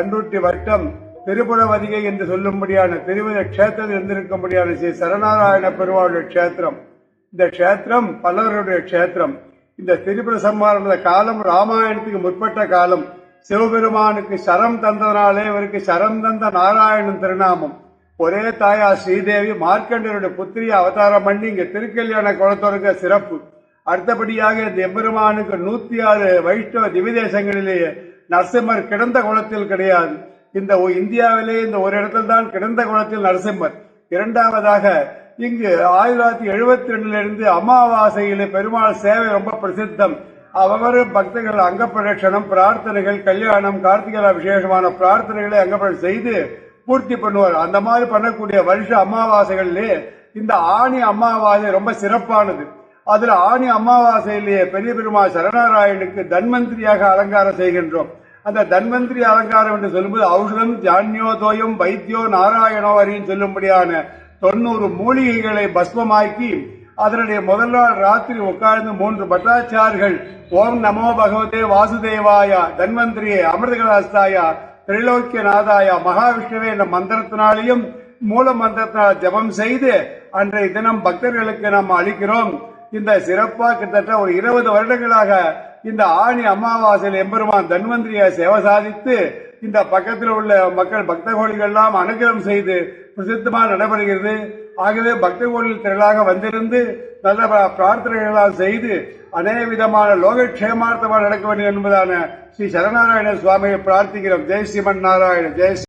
பன்ருட்டி வட்டம் திருப்புரவதிகை என்று சொல்லும்படியான திருவித க்ஷேத்திரத்தில் இருந்திருக்கும்படியான ஸ்ரீ சரணாராயண பெருமாளுடைய க்ஷேத்திரம். இந்த க்ஷேத்திரம் பல்லவருடைய க்ஷேத்திரம். இந்த திரிபுர சம்ஹாரம் காலம் ராமாயணத்துக்கு முற்பட்ட காலம். சிவபெருமானுக்கு சரம் தந்ததனாலே இவருக்கு சரம் தந்த நாராயணன் திருநாமம். ஒரே தாயா ஸ்ரீதேவி மார்க்கண்டருடைய புத்திரி அவதாரம் பண்ணி இங்க திருக்கல்யாண குளத்தோருக்கு சிறப்பு. அடுத்தபடியாக இந்த எம்பெருமானுக்கு நூத்தி ஆறு வைஷ்ணவ திவிதேசங்களிலேயே நரசிம்மர் கிடந்த குளத்தில் கிடையாது. இந்த இந்தியாவிலே இந்த ஒரு இடத்தில் தான் கிடந்த குளத்தில் நரசிம்மர். இரண்டாவதாக இங்கு ஆயிரத்தி தொள்ளாயிரத்தி எழுபத்தி ரெண்டுல இருந்து அமாவாசையில பெருமாள் சேவை ரொம்ப பிரசித்தம். அவர் பக்தர்கள் அங்கப்பிரதட்சணம் பிரார்த்தனைகள் கல்யாணம் கார்த்திகை விசேஷமான பிரார்த்தனைகளை அங்க செய்து பூர்த்தி பண்ணுவார். அந்த மாதிரி பண்ணக்கூடிய வருஷ அமாவாசைகளிலே இந்த ஆணி அமாவாசை ரொம்ப சிறப்பானது. அதுல ஆணி அமாவாசையிலேயே பெரிய பெருமாள் சரணாராயனுக்கு தன்வந்திரியாக அலங்காரம் செய்கின்றோம். அந்த தன்வந்திரி அலங்காரம் என்று சொல்லும்போது ஔஷதம் ஜான்யோதோயம் வைத்தியோ நாராயணோ வரின்னு சொல்லும்படியான தொண்ணூறு மூலிகைகளை பஸ்மமாக்கி அதனுடைய முதல் நாள் ராத்திரி உட்கார்ந்து மூன்று பட்டாச்சார்கள் ஓம் நமோ பகவதே வாசுதேவாயா தன்வந்திரியே அமிர்தகலாஸ்தாயா திரைலோக்கியநாதாய மகாவிஷ்ணுவே என்ற மந்திரத்தினாலையும் மூல மந்திரத்தினால் ஜெபம் செய்து அன்றைய தினம் பக்தர்களுக்கு நாம் அளிக்கிறோம். இந்த சிறப்பா கிட்டத்தட்ட ஒரு இருபது வருடங்களாக இந்த ஆணி அமாவாசையில் எம்பெருமான் தன்வந்திரியை சேவை சாதித்து இந்த பக்கத்தில் உள்ள மக்கள் பக்த கோடிகள்லாம் அனுகிரகம் செய்து பிரசித்தமாக நடைபெறுகிறது. ஆகவே பக்த கோடிகள் திரளாக வந்திருந்து நல்ல பிரார்த்தனைகளெல்லாம் பிரார்த்தனைகளால் செய்து அநேக விதமான லோகக்ஷேமார்த்தமாக நடக்க வேண்டும் என்பதான ஸ்ரீ சரணாராயண சுவாமியை பிரார்த்திக்கிறோம். ஜெய் ஸ்ரீமன் நாராயண ஜெய்